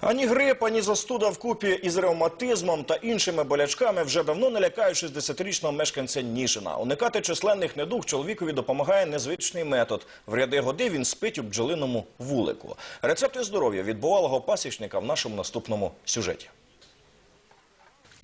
Ані грип, ані застуда вкупі із ревматизмом та іншими болячками вже давно не лякають 60-річного мешканця Ніжина. Уникати численних недуг чоловікові допомагає незвичний метод. В ряди годи він спить у бджолиному вулику. Рецепти здоров'я від бувалого пасічника в нашому наступному сюжеті.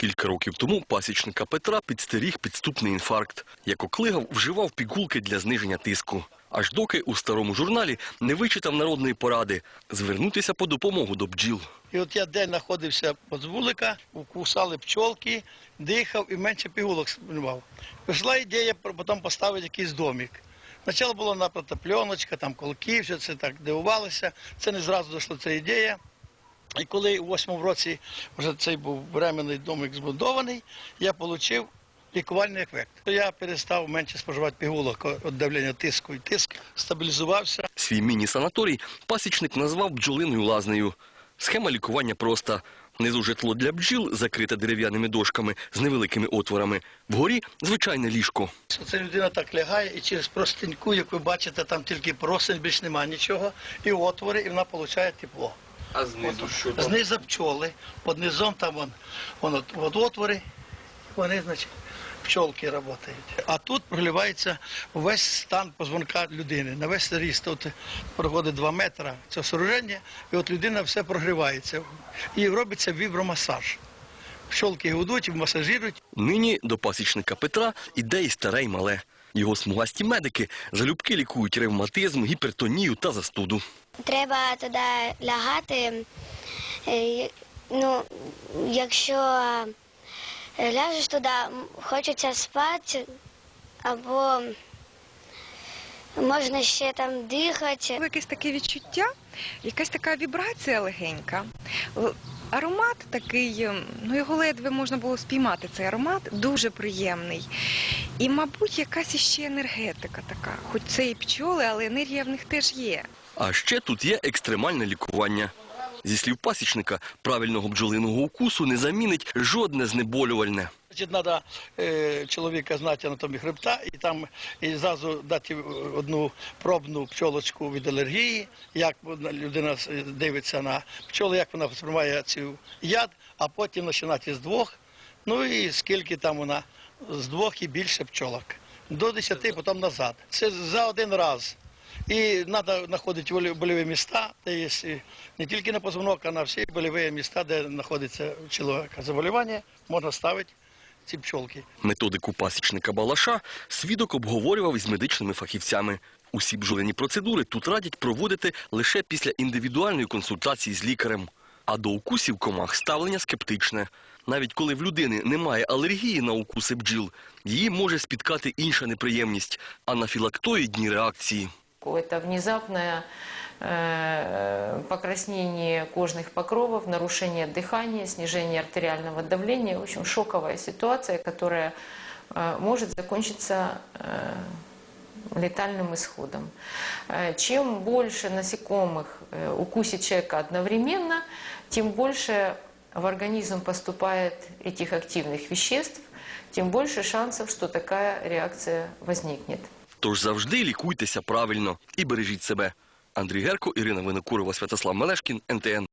Кілька років тому пасічника Петра підстеріг підступний інфаркт. Як оклигав, вживав пігулки для зниження тиску. Аж доки у старому журналі не вичитав народної поради звернутися по допомогу до бджіл. І от я день знаходився з вулика, кусали пчолки, дихав і менше пігулок сприймав. Прийшла ідея потім поставити якийсь домик. Спочатку була наприклад, пленочка, там колки, все це так дивувалося. Це не зразу дійшла ця ідея. І коли у восьмому році вже цей був временний домик збудований, я отримав лікувальний ефект. Я перестав менше споживати пігулок від давлення тиску і тиск стабілізувався. Свій міні-санаторій пасічник назвав бджолиною лазнею. Схема лікування проста. Внизу житло для бджіл, закрите дерев'яними дошками з невеликими отворами. Вгорі звичайне ліжко. Це людина так лягає і через простеньку, як ви бачите, там тільки простень, більш немає нічого, і отвори, і вона отримує тепло. А знизу що Знизу пчоли, під низом там вон, вон от, от отвори, вони, значить, пчолки працюють. А тут прогрівається весь стан позвонка людини, на весь ріст. Тут проходить 2 метри це сооруження, і от людина все прогрівається. І робиться вібромасаж. Пчолки гудуть, масажують, Нині до пасічника Петра іде і старе й мале. Його смугасті медики залюбки лікують ревматизм, гіпертонію та застуду. Треба туди лягати. е, Ну, якщо ляжеш туди, хочеться спати, або можна ще там дихати. Якесь таке відчуття, якась така вібрація легенька. Аромат такий, ну його ледве можна було спіймати. Цей аромат дуже приємний. І, мабуть, якась іще енергетика така. Хоч це і пчоли, але енергія в них теж є. А ще тут є екстремальне лікування. Зі слів пасічника, правильного бджолиного укусу не замінить жодне знеболювальне. Значить, треба е, чоловіка знати анатомію хребта і там і зразу дати одну пробну пчолочку від алергії, як людина дивиться на пчоли, як вона сприймає цю яд, а потім починати з двох. Ну і скільки там вона з двох і більше пчолок. До десяти, потім назад. Це за один раз. Знаходити болі- больові міста, де є не тільки на позвонок, а на всі больові міста, де знаходиться у чоловіка заболівання, можна ставити ці пчолки. Методику пасічника Балаша свідок обговорював із медичними фахівцями. Усі бджолині процедури тут радять проводити лише після індивідуальної консультації з лікарем. А до укусів комах ставлення скептичне. Навіть коли в людини немає алергії на укуси бджіл, її може спіткати інша неприємність – анафілактоїдні реакції. Это внезапное э, покраснение кожных покровов, нарушение дыхания, снижение артериального давления. В общем, шоковая ситуация, которая э, может закончиться э, летальным исходом. Чем больше насекомых укусит человека одновременно, тем больше в организм поступает этих активных веществ, тем больше шансов, что такая реакция возникнет. Тож завжди лікуйтеся правильно і бережіть себе. Андрій Герко, Ірина Винокурова, Святослав Мелешкін, НТН.